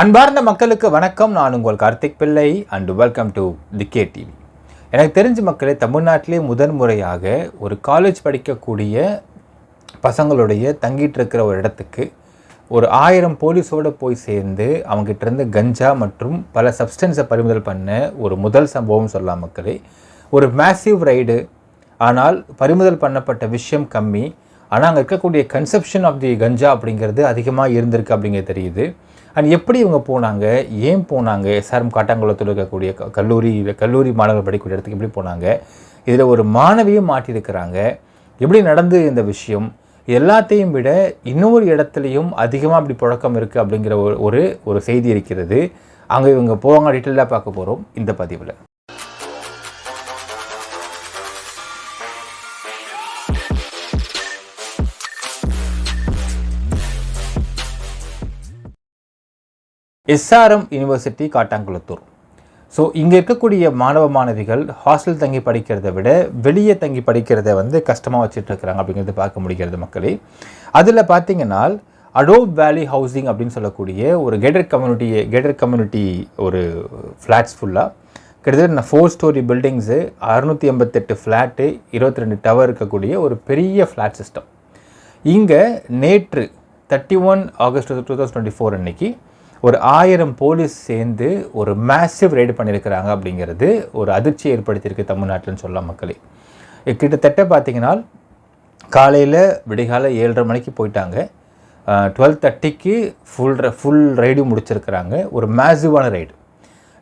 அன்பார்ந்த மக்களுக்கு வணக்கம். நான் உங்கள் Karthik Pillai and welcome to the K TV எனக்கு தெரிஞ்ச மக்களே தமிழ்நாட்டிலே முதன் முறையாக ஒரு காலேஜ் படிக்கக்கூடிய பசங்களுடைய தங்கிட்டு இருக்கிற ஒரு இடத்துக்கு ஒரு ஆயிரம் போலீஸோடு போய் சேர்ந்து அவங்ககிட்ட இருந்து கஞ்சா மற்றும் பல சப்ஸ்டன்ஸை பறிமுதல் பண்ண ஒரு முதல் சம்பவம் சொல்லலாம் மக்களே. ஒரு மேசிவ் ரைடு ஆனால் பறிமுதல் பண்ணப்பட்ட விஷயம் கம்மி. ஆனால் அங்கே இருக்கக்கூடிய கன்செப்ஷன் ஆஃப் தி கஞ்சா அப்படிங்கிறது அதிகமாக இருந்திருக்கு அப்படிங்கிறது தெரியுது. அண்ட் எப்படி இவங்க போனாங்க? ஏன் போனாங்க? எஸ்ஆர்எம் காட்டாங்குளத்தில் இருக்கக்கூடிய கல்லூரி கல்லூரி மாணவர்கள் படிக்கக்கூடிய இடத்துக்கு எப்படி போனாங்க? இதில் ஒரு மாணவியும் மாட்டியிருக்கிறாங்க. எப்படி நடந்து இந்த விஷயம்? எல்லாத்தையும் விட இன்னொரு இடத்துலையும் அதிகமாக அப்படி புழக்கம் இருக்குது அப்படிங்கிற ஒரு ஒரு ஒரு செய்தி இருக்கிறது. அங்கே இவங்க போவாங்க டீட்டெயிலாக பார்க்க போகிறோம் இந்த பதிவில். SRM university Kattankulathur. ஸோ இங்கே இருக்கக்கூடிய மாணவ மாணவிகள் ஹாஸ்டல் தங்கி படிக்கிறதை விட வெளியே தங்கி படிக்கிறத வந்து கஷ்டமாக வச்சுட்டு இருக்கிறாங்க அப்படிங்கிறது பார்க்க முடிகிறது மக்களே. அதில் பார்த்தீங்கன்னா அடோப் வேலி ஹவுசிங் அப்படின்னு சொல்லக்கூடிய ஒரு கேட்டட் கம்யூனிட்டி கேட்டட் கம்யூனிட்டி ஒரு ஃப்ளாட்ஸ் ஃபுல்லாக கிட்டத்தட்ட ஃபோர் ஸ்டோரி பில்டிங்ஸு அறுநூற்றி எண்பத்தெட்டு ஃப்ளாட்டு இருபத்தி ரெண்டு டவர் இருக்கக்கூடிய ஒரு பெரிய ஃப்ளாட் சிஸ்டம் இங்கே நேற்று thirty one August two thousand twenty four அன்னைக்கு ஒரு ஆயிரம் போலீஸ் சேர்ந்து ஒரு மேசிவ் ரைடு பண்ணியிருக்கிறாங்க அப்படிங்கிறது ஒரு அதிர்ச்சியை ஏற்படுத்தியிருக்கு தமிழ்நாட்டில்னு சொல்லலாம் மக்களே. கிட்டத்தட்ட பார்த்தீங்கன்னா காலையில் விடிகாலை ஏழரை மணிக்கு போயிட்டாங்க. டுவெல் தேர்ட்டிக்கு ஃபுல் ஃபுல் ரைடு முடிச்சிருக்கிறாங்க. ஒரு மேசிவான ரைடு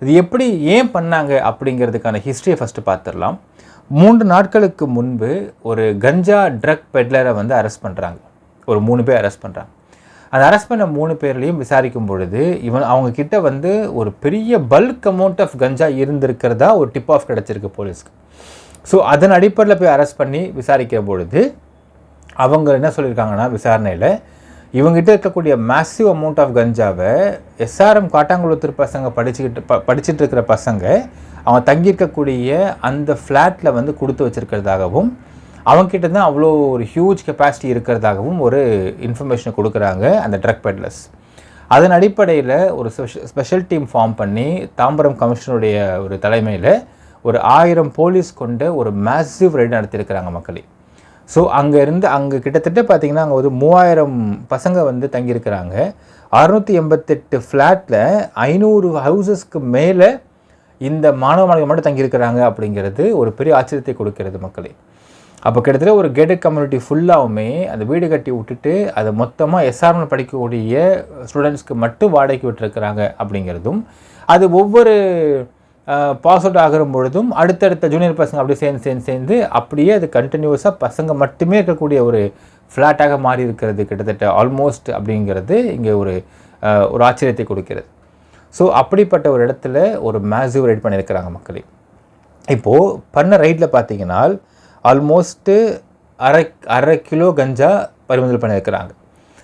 இது எப்படி ஏன் பண்ணாங்க அப்படிங்கிறதுக்கான ஹிஸ்ட்ரியை ஃபஸ்ட்டு பார்த்துடலாம். மூன்று நாட்களுக்கு முன்பு ஒரு கஞ்சா ட்ரக் பெட்லரை வந்து அரெஸ்ட் பண்ணுறாங்க ஒரு மூணு பேர் அரெஸ்ட் பண்ணுறாங்க அந்த அரெஸ்ட் பண்ண மூணு பேர்லேயும் விசாரிக்கும் பொழுது இவன் அவங்க கிட்ட வந்து ஒரு பெரிய பல்க் அமௌண்ட் ஆஃப் கஞ்சா இருந்திருக்கிறதா ஒரு டிப் ஆஃப் கிடச்சிருக்கு போலீஸ்க்கு. ஸோ அதன் அடிப்படையில் போய் அரெஸ்ட் பண்ணி விசாரிக்கிற பொழுது அவங்க என்ன சொல்லியிருக்காங்கன்னா விசாரணையில் இவங்ககிட்ட இருக்கக்கூடிய மேசிவ் அமௌண்ட் ஆஃப் கஞ்சாவை எஸ்ஆர்எம் காட்டாங்குளத்தூர் பசங்க படிச்சுக்கிட்டு ப படிச்சுட்டு இருக்கிற பசங்க அவன் தங்கியிருக்கக்கூடிய அந்த ஃப்ளாட்டில் வந்து கொடுத்து வச்சிருக்கிறதாகவும் அவங்ககிட்ட தான் அவ்வளோ ஒரு ஹியூஜ் கெப்பாசிட்டி இருக்கிறதாகவும் ஒரு இன்ஃபர்மேஷனை கொடுக்குறாங்க அந்த ட்ரக் பெட்லர்ஸ் அதன் அடிப்படையில் ஒரு ஸ்பெஷல் டீம் ஃபார்ம் பண்ணி தாம்பரம் கமிஷனுடைய ஒரு தலைமையில் ஒரு ஆயிரம் போலீஸ் கொண்ட ஒரு மேசிவ் ரைடு நடத்தியிருக்கிறாங்க மக்களே. ஸோ அங்கே இருந்து அங்கே கிட்டத்தட்ட பார்த்தீங்கன்னா அங்கே ஒரு மூவாயிரம் பசங்க வந்து தங்கியிருக்கிறாங்க. அறுநூற்றி எண்பத்தெட்டு ஃப்ளாட்டில் ஐநூறு ஹவுசஸ்க்கு மேலே இந்த மாணவ மாணவிகள் மட்டும் தங்கியிருக்கிறாங்க அப்படிங்கிறது ஒரு பெரிய ஆச்சரியத்தை கொடுக்கிறது மக்களே. அப்போ கிட்டத்தட்ட ஒரு கேட்டட் கம்யூனிட்டி ஃபுல்லாகவுமே அந்த வீடு கட்டி விட்டுட்டு அதை மொத்தமாக எஸ்ஆர்எம் படிக்கக்கூடிய ஸ்டூடெண்ட்ஸ்க்கு மட்டும் வாடகைக்கு விட்டுருக்குறாங்க அப்படிங்கிறதும் அது ஒவ்வொரு பாஸ் அவுட் ஆகிற பொழுதும் அடுத்தடுத்த ஜூனியர் பசங்க அப்படியே சேர்ந்து சேர்ந்து சேர்ந்து அப்படியே அது கண்டினியூஸாக பசங்க மட்டுமே இருக்கக்கூடிய ஒரு ஃப்ளாட்டாக மாறி இருக்கிறது கிட்டத்தட்ட ஆல்மோஸ்ட் அப்படிங்கிறது இங்கே ஒரு ஒரு ஆச்சரியத்தை கொடுக்கிறது. ஸோ அப்படிப்பட்ட ஒரு இடத்துல ஒரு மேசிவ் ரைட் பண்ணியிருக்கிறாங்க மக்களே. இப்போது பண்ண ரைட்டில் பார்த்தீங்கன்னா ஆல்மோஸ்ட்டு அரை அரை கிலோ கஞ்சா பறிமுதல் பண்ணியிருக்கிறாங்க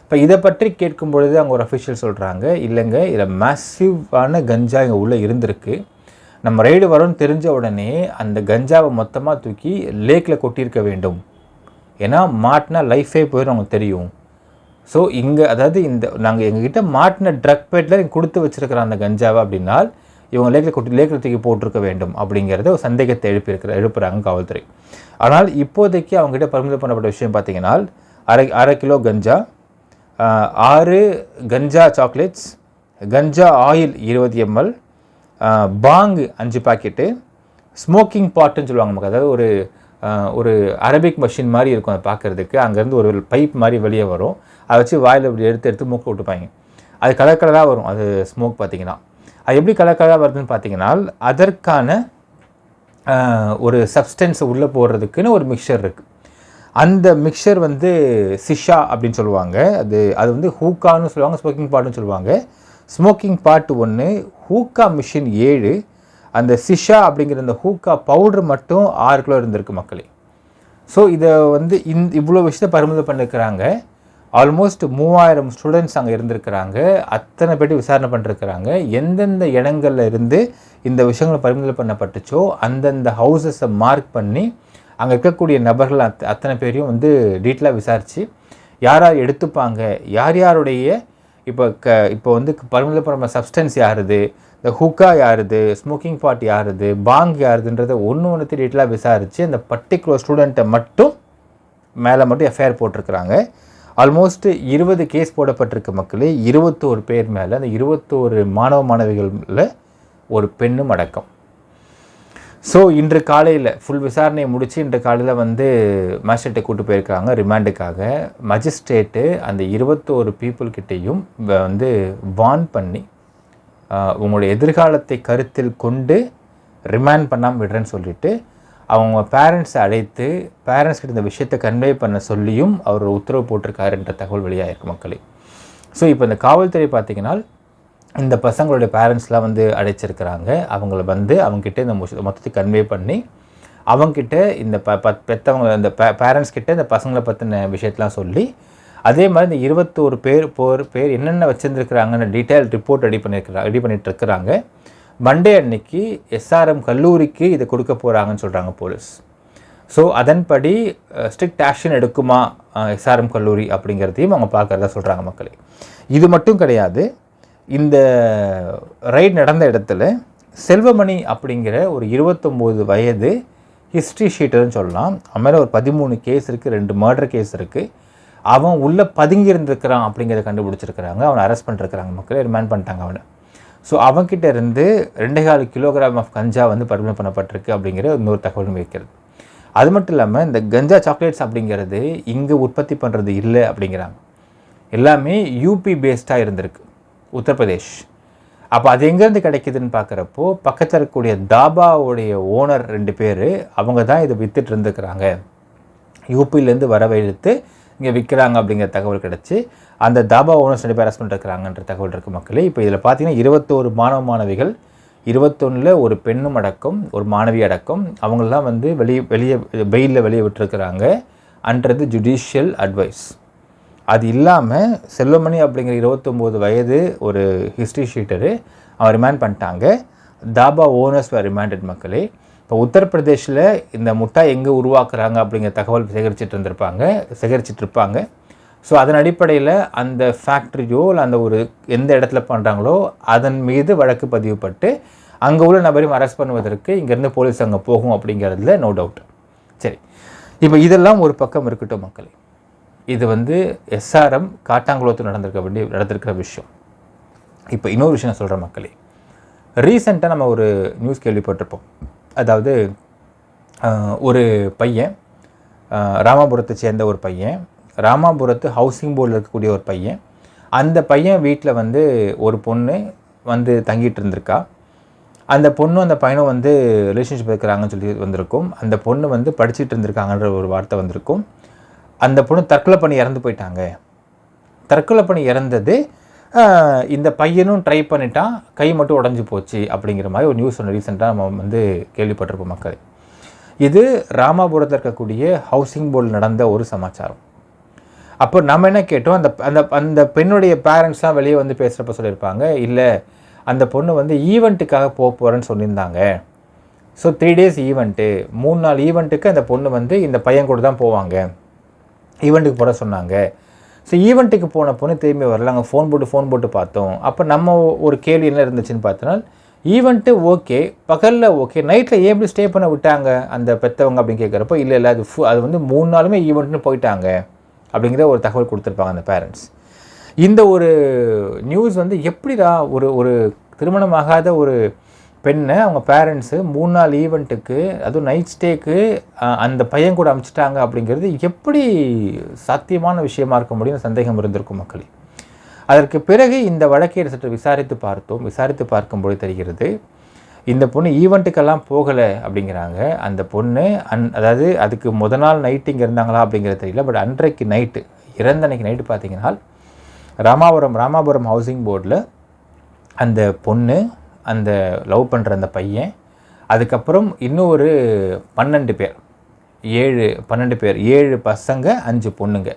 இப்போ இதை பற்றி கேட்கும் பொழுது அங்கே ஒரு அஃபிஷியல் சொல்கிறாங்க இல்லைங்க இதில் மேசிவான கஞ்சா இங்கே உள்ளே இருந்திருக்கு. நம்ம ரைடு வரோன்னு தெரிஞ்ச உடனே அந்த கஞ்சாவை மொத்தமாக தூக்கி லேக்கில் கொட்டியிருக்க வேண்டும். ஏன்னா மாட்டினா லைஃபே போயிடும் அவங்களுக்கு தெரியும். ஸோ இங்கே அதாவது இந்த நாங்கள் எங்ககிட்ட மாட்டின ட்ரக் பேட்டில் கொடுத்து வச்சிருக்கிற அந்த கஞ்சாவை அப்படின்னா இவங்க லேக்கில் கொட்டி லேக்கில் தூக்கி போட்டிருக்க வேண்டும் அப்படிங்கிறத ஒரு சந்தேகத்தை எழுப்பியிருக்கிற எழுப்புறாங்க காவல்துறை. ஆனால் இப்போதைக்கு அவங்ககிட்ட பறிமுதல் பண்ணப்பட்ட விஷயம் பார்த்தீங்கன்னா அரை அரை கிலோ கஞ்சா ஆறு கஞ்சா சாக்லேட்ஸ் கஞ்சா ஆயில் இருபது எம்எல் பாங்கு அஞ்சு பாக்கெட்டு ஸ்மோக்கிங் பாட்டுன்னு சொல்லுவாங்க நமக்கு. அதாவது ஒரு ஒரு அரபிக் மஷின் மாதிரி இருக்கும் அதை பார்க்குறதுக்கு. அங்கேருந்து ஒரு பைப் மாதிரி வெளியே வரும். அதை வச்சு வாயில் இப்படி எடுத்து எடுத்து மூக்க விட்டுப்பாங்க. அது கலர் கலராக வரும். அது ஸ்மோக் பார்த்தீங்கன்னா. அது எப்படி கலக்கலாக வருதுன்னு பார்த்தீங்கன்னா அதற்கான ஒரு சப்ஸ்டன்ஸை உள்ளே போடுறதுக்குன்னு ஒரு மிக்சர் இருக்குது அந்த மிக்சர் வந்து சிஷா அப்படின்னு சொல்லுவாங்க. அது அது வந்து ஹூக்கான்னு சொல்லுவாங்க ஸ்மோக்கிங் பாட்டுன்னு சொல்லுவாங்க. ஸ்மோக்கிங் பாட்டு ஒன்று ஹூக்கா மிஷின் ஏழு. அந்த சிஷா அப்படிங்கிற அந்த ஹூக்கா பவுடர் மட்டும் ஆறு கிலோ இருந்திருக்கு மக்களே. ஸோ இதை வந்து இந் இவ்வளோ விஷயத்தை பறிமுதல் பண்ணிருக்கிறாங்க. ஆல்மோஸ்ட் மூவாயிரம் ஸ்டூடெண்ட்ஸ் அங்கே இருந்திருக்கிறாங்க. அத்தனை பேர் விசாரணை பண்ணிருக்கிறாங்க. எந்தெந்த இடங்கள்ல இருந்து இந்த விஷயங்கள் பறிமுதல் பண்ணப்பட்டுச்சோ அந்தந்த ஹவுசஸை மார்க் பண்ணி அங்கே இருக்கக்கூடிய நபர்கள் அத் அத்தனை பேரையும் வந்து டீட்டெயிலாக விசாரித்து யார் யார் எடுத்துப்பாங்க யார் யாருடைய இப்போ க இப்போ வந்து பரம சப்ஸ்டன்ஸ் யாருது இந்த ஹுக்கா யாருது ஸ்மோக்கிங் பாட் யாருது பாங் யாருதுன்றதை ஒன்று ஒன்று டீட்டெயிலாக விசாரித்து அந்த பர்டிகுலர் ஸ்டூடெண்ட்டை மட்டும் மேலே மட்டும் எஃப்ஐஆர் போட்டிருக்கிறாங்க. ஆல்மோஸ்ட் இருபது கேஸ் போடப்பட்டிருக்க மக்களே. இருபத்தோரு பேர் மேலே அந்த இருபத்தோரு மாணவ மாணவிகளில் ஒரு பெண்ணும் அடக்கம். ஸோ இன்று காலையில் ஃபுல் விசாரணையை முடித்து இன்று காலையில் வந்து மேஜிஸ்ட்ரேட்டை கூட்டு போயிருக்காங்க ரிமாண்டுக்காக மஜிஸ்ட்ரேட்டு அந்த இருபத்தோரு பீப்புள்கிட்டையும் வந்து வான் பண்ணி உங்களுடைய எதிர்காலத்தை கருத்தில் கொண்டு ரிமாண்ட் பண்ணாமல் விடுறேன்னு சொல்லிட்டு அவங்க பேரண்ட்ஸை அழைத்து பேரண்ட்ஸ் கிட்ட இந்த விஷயத்தை கன்வே பண்ண சொல்லியும் அவர் உத்தரவு போட்டிருக்காருன்ற தகவல் வெளியாகிருக்கு மக்களே. ஸோ இப்போ இந்த காவல்துறை பார்த்திங்கன்னா இந்த பசங்களுடைய பேரண்ட்ஸ்லாம் வந்து அழைச்சிருக்கிறாங்க. அவங்கள வந்து அவங்கக்கிட்ட இந்த மொத்தத்தை கன்வே பண்ணி அவங்கக்கிட்ட இந்த ப பத் பெற்றவங்க இந்த பே பேரண்ட்ஸ் கிட்ட இந்த பசங்களை பற்றின விஷயத்தெலாம் சொல்லி அதே மாதிரி இந்த இருபத்தோரு பேர் போர் பேர் என்னென்ன வச்சுருந்துருக்குறாங்கன்னு டீட்டெயில் ரிப்போர்ட் ரெடி பண்ணியிருக்கிறாங்க ரெடி பண்ணிகிட்டு இருக்கிறாங்க. மண்டே அன்னைக்கு எஸ்ஆர்எம் கல்லூரிக்கு இதை கொடுக்க போகிறாங்கன்னு சொல்கிறாங்க போலீஸ். ஸோ அதன்படி ஸ்ட்ரிக்ட் ஆக்ஷன் எடுக்குமா எஸ்ஆர்எம் கல்லூரி அப்படிங்கிறதையும் அவங்க பார்க்குறதா சொல்கிறாங்க மக்களே. இது மட்டும் கிடையாது இந்த ரைட் நடந்த இடத்துல செல்வமணி அப்படிங்கிற ஒரு இருபத்தொம்போது வயது ஹிஸ்ட்ரி ஷீட்டர்னு சொல்லலாம். அவன் மேலே ஒரு பதிமூணு கேஸ் இருக்குது ரெண்டு மர்டர் கேஸ் இருக்குது அவன் உள்ளே பதுங்கி இருந்திருக்கிறான் அப்படிங்கிறத கண்டுபிடிச்சிருக்கிறாங்க. அவனை அரெஸ்ட் பண்ணிருக்கிறாங்க மக்களே. ரிமாண்ட் பண்ணிட்டாங்க அவனை. ஸோ அவங்ககிட்ட இருந்து ரெண்டே கால் கிலோகிராம் ஆஃப் கஞ்சா வந்து பறிமுதல் பண்ணப்பட்டிருக்கு அப்படிங்கிற இன்னொரு தகவலும் இருக்கிறது. அது மட்டும் இல்லாமல் இந்த கஞ்சா சாக்லேட்ஸ் அப்படிங்கிறது இங்கே உற்பத்தி பண்ணுறது இல்லை அப்படிங்கிறாங்க. எல்லாமே யூபி பேஸ்டாக இருந்திருக்கு. உத்தரப்பிரதேஷ் அப்போ அது எங்கேருந்து கிடைக்குதுன்னு பார்க்குறப்போ பக்கத்தில் இருக்கக்கூடிய தாபாவுடைய ஓனர் ரெண்டு பேர் அவங்க தான் இதை விற்றுட்டு இருந்துக்கிறாங்க யூபியிலேருந்து வரவழைத்து இங்கே விற்கிறாங்க அப்படிங்கிற தகவல் கிடச்சி அந்த தாபா ஓனர்ஸ் ரெண்டு பேர் அரெஸ்ட் பண்ணிருக்கிறாங்கன்ற தகவல் இருக்குது மக்களே. இப்போ இதில் பார்த்தீங்கன்னா இருபத்தோரு மாணவ மாணவிகள் இருபத்தொன்னில் ஒரு பெண்ணும் அடக்கம் ஒரு மாணவி அடக்கம். அவங்களெலாம் வந்து வெளியே வெளியே வெயிலில் வெளியே விட்டுருக்குறாங்க. அன்றது ஜுடிஷியல் அட்வைஸ் அது இல்லாமல் செல்வமணி அப்படிங்கிற இருபத்தொம்போது வயது ஒரு ஹிஸ்ட்ரி ஷீட்டரு அவன் ரிமாண்ட் பண்ணிட்டாங்க. தாபா ஓனர்ஸ் வேர் ரிமாண்டட் மக்களே. இப்போ உத்தரப்பிரதேஷில் இந்த முட்டா எங்கே உருவாக்குறாங்க அப்படிங்கிற தகவல் சேகரிச்சிட்டு இருந்திருப்பாங்க சேகரிச்சிட்டு இருப்பாங்க. ஸோ அதன் அடிப்படையில் அந்த ஃபேக்ட்ரியோ இல்லை அந்த ஒரு எந்த இடத்துல பண்ணுறாங்களோ அதன் மீது வழக்கு பதிவுப்பட்டு அங்கே உள்ள நபரையும் அரெஸ்ட் பண்ணுவதற்கு இங்கேருந்து போலீஸ் அங்கே போகும் அப்படிங்கிறதுல நோ டவுட் சரி. இப்போ இதெல்லாம் ஒரு பக்கம் இருக்கட்டும் மக்களே. இது வந்து எஸ்ஆர்எம் காட்டாங்குளத்தில் நடந்திருக்க வேண்டிய நடந்திருக்கிற விஷயம். இப்போ இன்னொரு விஷயம் சொல்கிற மக்களே. ரீசெண்டாக நம்ம ஒரு நியூஸ் கேள்விப்பட்டிருப்போம். அதாவது ஒரு பையன் ராமாபுரத்தை சேர்ந்த ஒரு பையன் ராமாபுரத்து ஹவுசிங் போர்டில் இருக்கக்கூடிய ஒரு பையன். அந்த பையன் வீட்டில் வந்து ஒரு பொண்ணு வந்து தங்கிட்டு இருந்திருக்கா. அந்த பொண்ணும் அந்த பையனும் வந்து ரிலேஷன்ஷிப் இருக்கிறாங்கன்னு சொல்லி வந்திருக்கும். அந்த பொண்ணு வந்து படிச்சுட்டு இருந்திருக்காங்கன்ற ஒரு வார்த்தை வந்திருக்கும். அந்த பொண்ணு தற்கொலை பண்ணி இறந்து போயிட்டாங்க. தற்கொலை பண்ணி இறந்தது இந்த பையனும் ட்ரை பண்ணிட்டான். கை மட்டும் உடஞ்சி போச்சு அப்படிங்கிற மாதிரி ஒரு நியூஸ் ஒன்று ரீசெண்டாக நம்ம வந்து கேள்விப்பட்டிருப்போம் மக்கள். இது ராமாபுரத்தில் இருக்கக்கூடிய ஹவுசிங் போர்டில் நடந்த ஒரு சமாச்சாரம். அப்போ நம்ம என்ன கேட்டோம்? அந்த அந்த அந்த பெண்ணுடைய பேரண்ட்ஸ்லாம் வெளியே வந்து பேசுகிறப்ப சொல்லியிருப்பாங்க இல்லை அந்த பொண்ணு வந்து ஈவெண்ட்டுக்காக போக போகிறேன்னு சொல்லியிருந்தாங்க. ஸோ த்ரீ டேஸ் ஈவெண்ட்டு மூணு நாள் ஈவெண்ட்டுக்கு அந்த பொண்ணு வந்து இந்த பையன் கூட தான் போவாங்க. ஈவெண்ட்டுக்கு போட சொன்னாங்க. ஸோ ஈவெண்ட்டுக்கு போன பொண்ணு திரும்பி வரல. அங்கே ஃபோன் போட்டு ஃபோன் போட்டு பார்த்தோம். அப்போ நம்ம ஒரு கேள்வி என்ன இருந்துச்சுன்னு பார்த்தோன்னா ஈவெண்ட்டு ஓகே பகலில் ஓகே நைட்டில் ஏன் எப்படி ஸ்டே பண்ண விட்டாங்க? அந்த பெற்றவங்க அப்படின்னு கேட்குறப்போ இல்லை இல்லை அது ஃபு அது வந்து மூணு நாளுமே ஈவெண்ட்னு போயிட்டாங்க. அப்படிங்கிற ஒரு தகவல் கொடுத்துருப்பாங்க அந்த பேரண்ட்ஸ் இந்த ஒரு நியூஸ் வந்து எப்படிடா ஒரு ஒரு திருமணமாகாத ஒரு பெண்ணை அவங்க பேரண்ட்ஸு மூணு நாள் ஈவெண்ட்டுக்கு அதுவும் நைட் ஸ்டேக்கு அந்த பையன் கூட அமைச்சிட்டாங்க அப்படிங்கிறது எப்படி சாத்தியமான விஷயமா இருக்க முடியும் சந்தேகம் இருந்திருக்கும் மக்களே. அதற்கு பிறகு இந்த வழக்கை சற்று விசாரித்து பார்த்தோம். விசாரித்து பார்க்கும்போது தெரிகிறது இந்த பொண்ணு ஈவெண்ட்டுக்கெல்லாம் போகலை அப்படிங்கிறாங்க. அந்த பொண்ணு அன் அதாவது அதுக்கு முத நாள் நைட்டு இங்கே இருந்தாங்களா அப்படிங்கிறது தெரியல. பட் அன்றைக்கு நைட்டு இறந்த அன்னைக்கு நைட்டு பார்த்தீங்கன்னா ராமாபுரம் ராமாபுரம் ஹவுசிங் போர்டில் அந்த பொண்ணு அந்த லவ் பண்ணுற அந்த பையன் அதுக்கப்புறம் இன்னும் ஒரு பன்னெண்டு பேர் ஏழு பன்னெண்டு பேர் ஏழு பசங்க அஞ்சு பொண்ணுங்க.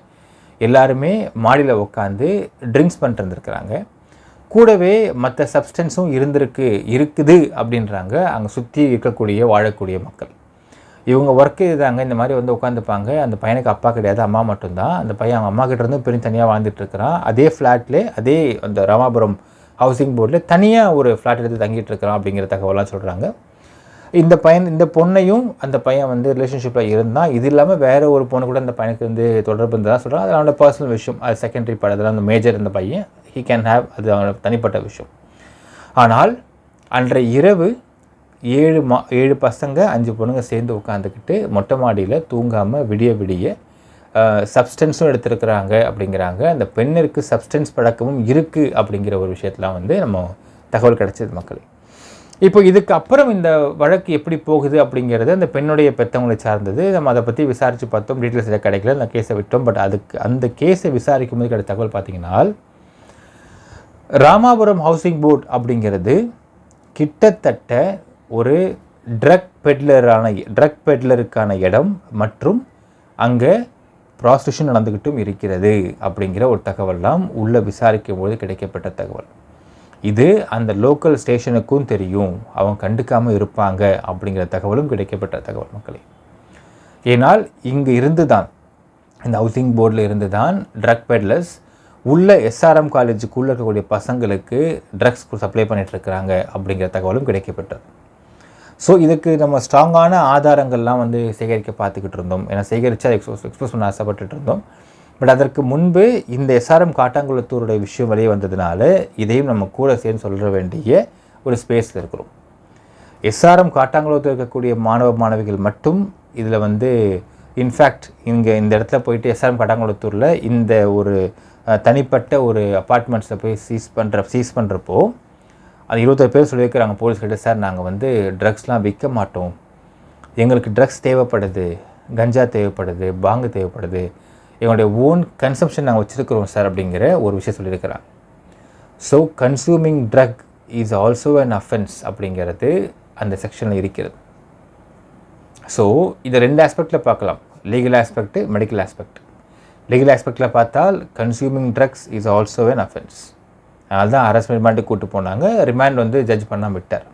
எல்லாருமே மாடியில் உட்காந்து ட்ரிங்க்ஸ் பண்ணிட்டு இருந்திருக்கிறாங்க. கூடவே மற்ற சப்ஸ்டன்ஸும் இருந்திருக்கு இருக்குது அப்படின்றாங்க. அங்கே சுற்றி இருக்கக்கூடிய வாழக்கூடிய மக்கள். இவங்க ஒர்க்கு இதுதாங்க இந்த மாதிரி வந்து உட்காந்துப்பாங்க அந்த பையனுக்கு அப்பா கிடையாது அம்மா மட்டும்தான். அந்த பையன் அவங்க அம்மா கிட்டேருந்து தனியாக வாழ்ந்துட்டுருக்கிறான் அதே ஃப்ளாட்லேயே அதே அந்த ராமாபுரம் ஹவுசிங் போர்டில் தனியாக ஒரு ஃப்ளாட் எடுத்து தங்கிட்டு இருக்கிறான் அப்படிங்கிற தகவலாம் சொல்கிறாங்க இந்த பையன் இந்த பொண்ணையும் அந்த பையன் வந்து ரிலேஷன்ஷிப்பில் இருந்தால் இது இல்லாமல் வேறு ஒரு பொண்ணு கூட அந்த பையனுக்கு வந்து தொடர்பு இருந்ததாக சொல்கிறான் அது அவனோட பர்சனல் விஷயம் அது செகண்டரி பார்ட் அதெல்லாம் அந்த மேஜர் இந்த பையன். ஹீ கேன் ஹேவ் அது அவனோட தனிப்பட்ட விஷயம். ஆனால் அன்றைய இரவு ஏழு மா ஏழு பசங்க அஞ்சு பொண்ணுங்க சேர்ந்து உட்காந்துக்கிட்டு மொட்டை மாடியில் தூங்காமல் விடிய விடிய சப்ஸ்டன்ஸும் எடுத்திருக்கிறாங்க அப்படிங்கிறாங்க. அந்த பெண்ணிற்கு சப்ஸ்டன்ஸ் பழக்கமும் இருக்குது அப்படிங்கிற ஒரு விஷயத்தெலாம் வந்து நம்ம தகவல் கிடச்சிது மக்களுக்கு இப்போ இதுக்கு அப்புறம் இந்த வழக்கு எப்படி போகுது அப்படிங்கிறது அந்த பெண்ணுடைய பெற்றவங்களை சார்ந்தது. நம்ம அதை பற்றி விசாரித்து பார்த்தோம். டீட்டெயில்ஸ் கிடைக்கல. அந்த கேஸை விட்டோம். பட் அதுக்கு அந்த கேஸை விசாரிக்கும் போது கிடைத்த தகவல் பார்த்தீங்கன்னா ராமாபுரம் ஹவுசிங் போர்ட் அப்படிங்கிறது கிட்டத்தட்ட ஒரு ட்ரக் பெட்லரான ட்ரக் பெட்லருக்கான இடம் மற்றும் அங்கே ப்ராஸ்டியூஷன் நடந்துக்கிட்டும் இருக்கிறது அப்படிங்கிற ஒரு தகவல்லாம் உள்ளே விசாரிக்கும் போது கிடைக்கப்பட்ட தகவல். இது அந்த லோக்கல் ஸ்டேஷனுக்கும் தெரியும். அவங்க கண்டுக்காமல் இருப்பாங்க அப்படிங்கிற தகவலும் கிடைக்கப்பட்ட தகவல் மக்களே. ஏனால் இங்கே இருந்து தான் இந்த ஹவுசிங் போர்டில் இருந்து தான் ட்ரக் பெட்லர்ஸ் உள்ள எஸ்ஆர்எம் காலேஜுக்குள்ளே இருக்கக்கூடிய பசங்களுக்கு ட்ரக்ஸ் சப்ளை பண்ணிகிட்ருக்கிறாங்க அப்படிங்கிற தகவலும் கிடைக்கப்பட்டது ஸோ இதுக்கு நம்ம ஸ்ட்ராங்கான ஆதாரங்கள்லாம் வந்து சேகரிக்க பார்த்துக்கிட்டு இருந்தோம். ஏன்னா சேகரித்து அதை எக்ஸ்போஸ் எக்ஸ்போஸ் பண்ண ஆசைப்பட்டுட்டு இருந்தோம். பட் அதற்கு முன்பு இந்த எஸ்ஆர்எம் காட்டாங்குளத்தூருடைய விஷயம் வெளியே வந்ததுனால இதையும் நம்ம கூட சேர்ந்து சொல்ல வேண்டிய ஒரு ஸ்பேஸில் இருக்கிறோம். எஸ்ஆர்எம் காட்டாங்குளத்தில் இருக்கக்கூடிய மாணவ மாணவிகள் மட்டும் இதில் வந்து இன்ஃபேக்ட் இங்கே இந்த இடத்துல போயிட்டு எஸ்ஆர்எம் காட்டாங்குளத்தூரில் இந்த ஒரு தனிப்பட்ட ஒரு அப்பார்ட்மெண்ட்ஸில் போய் சீஸ் பண்ணுற சீஸ் பண்ணுறப்போ அது இருபத்தொரு பேர் சொல்லியிருக்கிறாங்க போலீஸ்கிட்ட சார் நாங்கள் வந்து ட்ரக்ஸ்லாம் விற்க மாட்டோம். எங்களுக்கு ட்ரக்ஸ் தேவைப்படுது. கஞ்சா தேவைப்படுது. பாங்கு தேவைப்படுது. எங்களுடைய ஓன் கன்சம்ஷன் நாங்கள் வச்சுருக்கிறோம் சார் அப்படிங்கிற ஒரு விஷயம் சொல்லியிருக்கிறாங்க. So consuming drug is also an offence அப்படிங்கிறது அந்த செக்ஷனில் இருக்கிறது. ஸோ இதை ரெண்டு ஆஸ்பெக்டில் பார்க்கலாம். Legal aspect medical aspect legal ஆஸ்பெக்டில் பார்த்தால் consuming drugs is also an offence அதனால தான் அரசு ரிமாண்டுக்கு கூட்டு போனாங்க. ரிமாண்ட் வந்து ஜட்ஜ் பண்ணால் விட்டார்.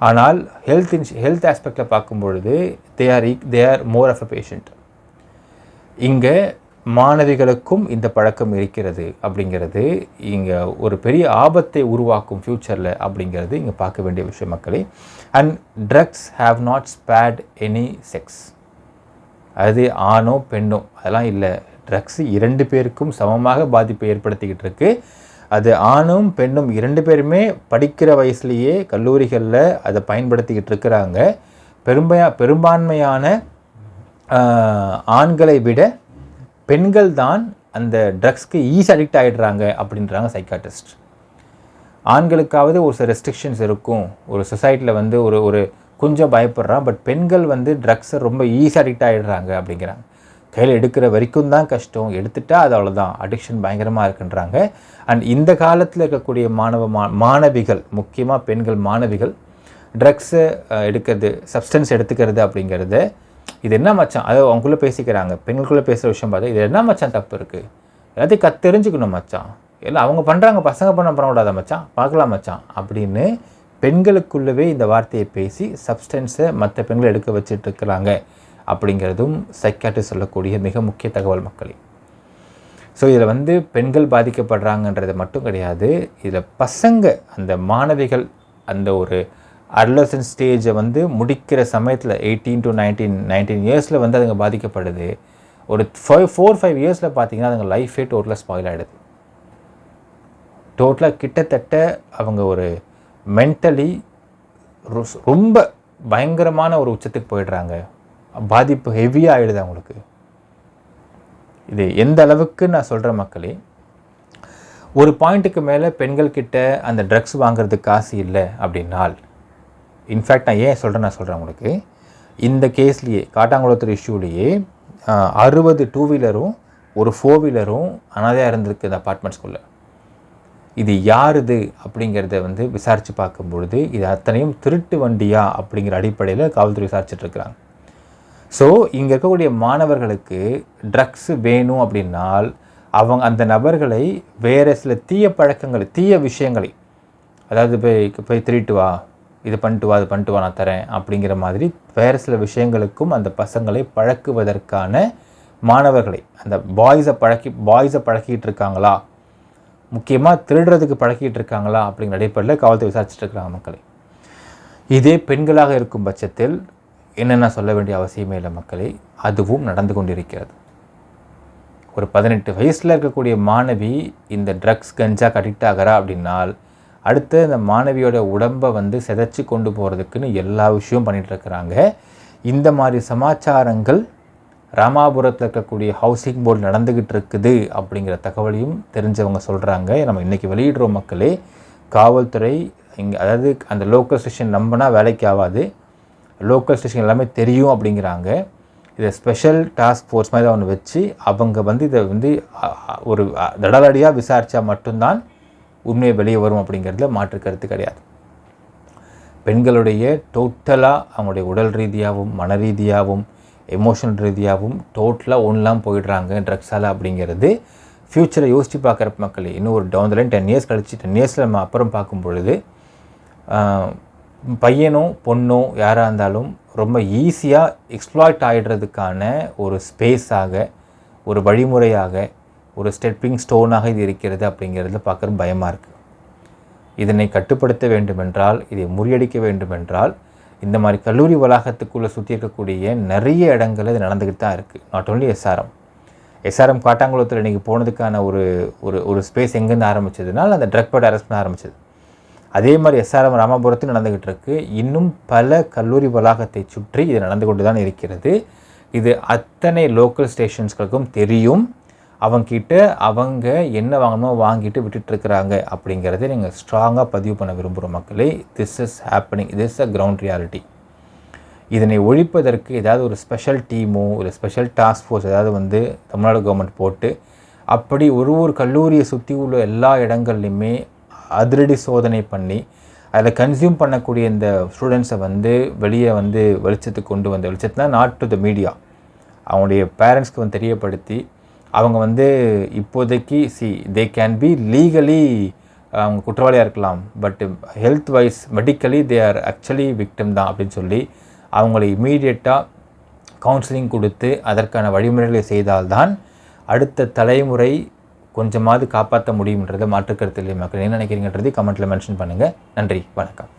ஆனால் ஹெல்த் இன்ஸ் ஹெல்த் ஆஸ்பெக்டில் பார்க்கும்பொழுது they are ஈக் they are more of a patient இங்கே மாணவிகளுக்கும் இந்த பழக்கம் இருக்கிறது அப்படிங்கிறது இங்கே ஒரு பெரிய ஆபத்தை உருவாக்கும் ஃப்யூச்சரில் அப்படிங்கிறது இங்கே பார்க்க வேண்டிய விஷயம் மக்களே. And drugs have not spared any sex அது ஆணோ பெண்ணோ அதெல்லாம் இல்லை. ட்ரக்ஸ் இரண்டு பேருக்கும் சமமாக பாதிப்பை ஏற்படுத்திக்கிட்டு இருக்கு. அது ஆணும் பெண்ணும் இரண்டு பேருமே படிக்கிற வயசுலேயே கல்லூரிகளில் அதை பயன்படுத்திக்கிட்டு இருக்கிறாங்க. பெரும்பையா பெரும்பான்மையான ஆண்களை விட பெண்கள் தான் அந்த ட்ரக்ஸ்க்கு ஈஸி அடிக்ட் ஆகிடுறாங்க அப்படின்றாங்க சைக்காட்டிஸ்ட் ஆண்களுக்காவது ஒரு சில ரெஸ்ட்ரிக்ஷன்ஸ் இருக்கும். ஒரு சொசைட்டியில் வந்து ஒரு ஒரு கொஞ்சம் பயப்படுறான் பட் பெண்கள் வந்து ட்ரக்ஸை ரொம்ப ஈஸி அடிக்ட் ஆகிடுறாங்க அப்படிங்கிறாங்க. கையில் எடுக்கிற வரைக்கும் தான் கஷ்டம் எடுத்துட்டா அது அவ்வளோதான் அடிக்ஷன் பயங்கரமாக இருக்குன்றாங்க. அண்ட் இந்த காலத்தில் இருக்கக்கூடிய மாணவ மா மாணவிகள் முக்கியமாக பெண்கள் மாணவிகள் ட்ரக்ஸை எடுக்கிறது சப்ஸ்டன்ஸ் எடுத்துக்கிறது அப்படிங்கிறது இது என்ன மச்சான்? அதை அவங்களுக்குள்ளே பேசிக்கிறாங்க. பெண்களுக்குள்ளே பேசுகிற விஷயம் பார்த்தா இது என்ன மச்சான் தப்பு இருக்குது எல்லாத்தையும் கத் தெரிஞ்சுக்கணும் மச்சான். இல்லை அவங்க பண்ணுறாங்க பசங்க பண்ண பண்ணக்கூடாத மச்சான். பார்க்கலாம் மச்சான். அப்படின்னு பெண்களுக்குள்ளவே இந்த வார்த்தையை பேசி சப்ஸ்டன்ஸை மற்ற பெண்கள் எடுக்க வச்சுட்டு இருக்கிறாங்க அப்படிங்கிறதும் சைக்காட்டி சொல்லக்கூடிய மிக முக்கிய தகவல் மக்களே. ஸோ இதில் வந்து பெண்கள் பாதிக்கப்படுறாங்கன்றது மட்டும் கிடையாது. இதில் பசங்க அந்த மாணவிகள் அந்த ஒரு அட்லசன் ஸ்டேஜை வந்து முடிக்கிற சமயத்தில் எயிட்டீன் டு நைன்டீன் நைன்டீன் இயர்ஸில் வந்து அதுங்க பாதிக்கப்படுது. ஒரு ஃபைவ் ஃபோர் ஃபைவ் இயர்ஸில் பார்த்தீங்கன்னா அதுங்க லைஃபே டோட்டலாக ஸ்பாயில் ஆகிடுது டோட்டலாக கிட்டத்தட்ட அவங்க ஒரு மென்டலி ரொம்ப பயங்கரமான ஒரு உச்சத்துக்கு போயிடுறாங்க. பாதிப்பு ஹெவியாக ஆகிடுது அவங்களுக்கு. இது எந்த அளவுக்கு நான் சொல்கிற மக்களே ஒரு பாயிண்ட்டுக்கு மேலே பெண்கள்கிட்ட அந்த ட்ரக்ஸ் வாங்குறதுக்கு காசு இல்லை அப்படின்னால் இன்ஃபேக்ட் நான் ஏன் சொல்கிறேன் நான் சொல்கிறேன் உங்களுக்கு. இந்த கேஸ்லேயே காட்டாங்குளத்தூர் இஷ்யூலேயே அறுபது டூ வீலரும் ஒரு ஃபோர் வீலரும் அனாதையாக இருந்திருக்கு இந்த அப்பார்ட்மெண்ட்ஸ்குள்ளே இது யாருது அப்படிங்கிறத வந்து விசாரித்து பார்க்கும்பொழுது இது அத்தனையும் திருட்டு வண்டியா அப்படிங்கிற அடிப்படையில் காவல்துறை விசாரிச்சுட்ருக்குறாங்க ஸோ இங்கே இருக்கக்கூடிய மாணவர்களுக்கு ட்ரக்ஸ் வேணும் அப்படின்னால் அவங்க அந்த நபர்களை வேறு சில தீய பழக்கங்களை தீய விஷயங்களை அதாவது போய் போய் திருட்டு வா இது பண்ணிட்டு வா அது பண்ணிட்டு வா நான் தரேன் அப்படிங்கிற மாதிரி வேறு சில விஷயங்களுக்கும் அந்த பசங்களை பழக்குவதற்கான மாணவர்களை அந்த பாய்ஸை பழக்கி பாய்ஸை பழக்கிட்டு இருக்காங்களா முக்கியமாக திருடுறதுக்கு பழக்கிட்டு இருக்காங்களா அப்படிங்கிற அடிப்படையில் காவல்துறை விசாரிச்சுட்டு இருக்கிறாங்க மக்களை. இதே பெண்களாக இருக்கும் பட்சத்தில் என்னென்ன சொல்ல வேண்டிய அவசியமே இல்லை மக்களை. அதுவும் நடந்து கொண்டிருக்கிறது. ஒரு பதினெட்டு வயசில் இருக்கக்கூடிய மாணவி இந்த ட்ரக்ஸ் கஞ்சாக அடிக்ட் ஆகிறா அப்படின்னால் அடுத்து இந்த மாணவியோட உடம்பை வந்து சிதைச்சி கொண்டு போகிறதுக்குன்னு எல்லா விஷயமும் பண்ணிகிட்டு இருக்கிறாங்க. இந்த மாதிரி சமாச்சாரங்கள் ராமாபுரத்தில் இருக்கக்கூடிய ஹவுசிங் போர்டு நடந்துக்கிட்டு இருக்குது அப்படிங்கிற தகவலையும் தெரிஞ்சவங்க சொல்கிறாங்க நம்ம இன்றைக்கி வெளியிடுறோம் மக்களே காவல்துறை இங்கே அதாவது அந்த லோக்கல் ஸ்டேஷன் நம்பினா வேலைக்கு ஆகாது. லோக்கல் ஸ்டேஷன் எல்லாமே தெரியும் அப்படிங்கிறாங்க. இதை ஸ்பெஷல் டாஸ்க் ஃபோர்ஸ் மாதிரி ஒன்று வச்சு அவங்க வந்து இதை வந்து ஒரு தடலடியாக விசாரித்தா மட்டும்தான் உண்மையை வெளியே வரும் அப்படிங்கிறதுல மாற்று கருத்து கிடையாது. பெண்களுடைய டோட்டலாக அவங்களுடைய உடல் ரீதியாகவும் மன ரீதியாகவும் எமோஷனல் ரீதியாகவும் டோட்டலாக ஒன்றுலாம் போயிடுறாங்க ட்ரக்ஸால் அப்படிங்கிறது. ஃப்யூச்சரை யோசித்து பார்க்குற மக்கள் இன்னும் ஒரு டவுன் லைன் டென் இயர்ஸ் கழிச்சு டென் இயர்ஸில் நம்ம அப்புறம் பார்க்கும் பொழுது பையனோ பொண்ணோ யாராக இருந்தாலும் ரொம்ப ஈஸியாக எக்ஸ்ப்ளாய்ட் ஆகிடுறதுக்கான ஒரு ஸ்பேஸாக ஒரு வழிமுறையாக ஒரு ஸ்டெப்பிங் ஸ்டோனாக இது இருக்கிறது அப்படிங்கிறத பார்க்குற பயமாக இருக்குது இதனை கட்டுப்படுத்த வேண்டுமென்றால் இதை முறியடிக்க வேண்டுமென்றால் இந்த மாதிரி கல்லூரி வளாகத்துக்குள்ளே சுற்றி இருக்கக்கூடிய நிறைய இடங்கள் இது நடந்துக்கிட்டு தான் இருக்குது நாட் ஓன்லி எஸ்ஆர்எம் எஸ்ஆர்எம் காட்டாங்குளத்தில் இன்றைக்கி போனதுக்கான ஒரு ஒரு ஒரு ஸ்பேஸ் எங்கேருந்து ஆரம்பிச்சதுனால் அந்த ட்ரக் பேட் அரெஸ்ட் பண்ண ஆரம்பிச்சது. அதே மாதிரி எஸ்ஆர்எம் ராமபுரத்தில் நடந்துக்கிட்டு இருக்கு. இன்னும் பல கல்லூரி வளாகத்தை சுற்றி இது நடந்து கொண்டு தான் இருக்கிறது. இது அத்தனை லோக்கல் ஸ்டேஷன்ஸ்களுக்கும் தெரியும். அவங்கக்கிட்ட அவங்க என்ன வாங்கணுமோ வாங்கிட்டு விட்டுட்டுருக்குறாங்க அப்படிங்கிறத நீங்கள் ஸ்ட்ராங்காக பதிவு பண்ண விரும்புகிற மக்களே. This is happening this uh ground reality இதனை ஒழிப்பதற்கு ஏதாவது ஒரு ஸ்பெஷல் டீமோ ஒரு ஸ்பெஷல் டாஸ்க் ஃபோர்ஸ் ஏதாவது வந்து தமிழ்நாடு கவர்மெண்ட் போட்டு அப்படி ஒரு ஒரு கல்லூரியை சுற்றி உள்ள எல்லா இடங்கள்லையுமே அதிரடி சோதனை பண்ணி அதில் கன்சியூம் பண்ணக்கூடிய இந்த ஸ்டூடெண்ட்ஸை வந்து வெளியே வந்து வெளிச்சத்துக்கு கொண்டு வந்த வெளிச்சத்துனா நாட் டு த மீடியா அவங்களுடைய பேரண்ட்ஸ்க்கு வந்து தெரியப்படுத்தி அவங்க வந்து இப்போதைக்கு see they can be legally அவங்க குற்றவாளியாக இருக்கலாம். But health wise medically they are actually victim தான் அப்படின்னு சொல்லி அவங்களை இமீடியட்டாக கவுன்சிலிங் கொடுத்து அதற்கான வழிமுறைகளை செய்தால்தான் அடுத்த தலைமுறை கொஞ்சமாவது காப்பாற்ற முடியுன்றதை மாற்றுக்கருத்தில் மக்கள் என்ன நினைக்கிறீங்கன்றதை கமெண்ட்டில் மென்ஷன் பண்ணுங்கள் நன்றி வணக்கம்.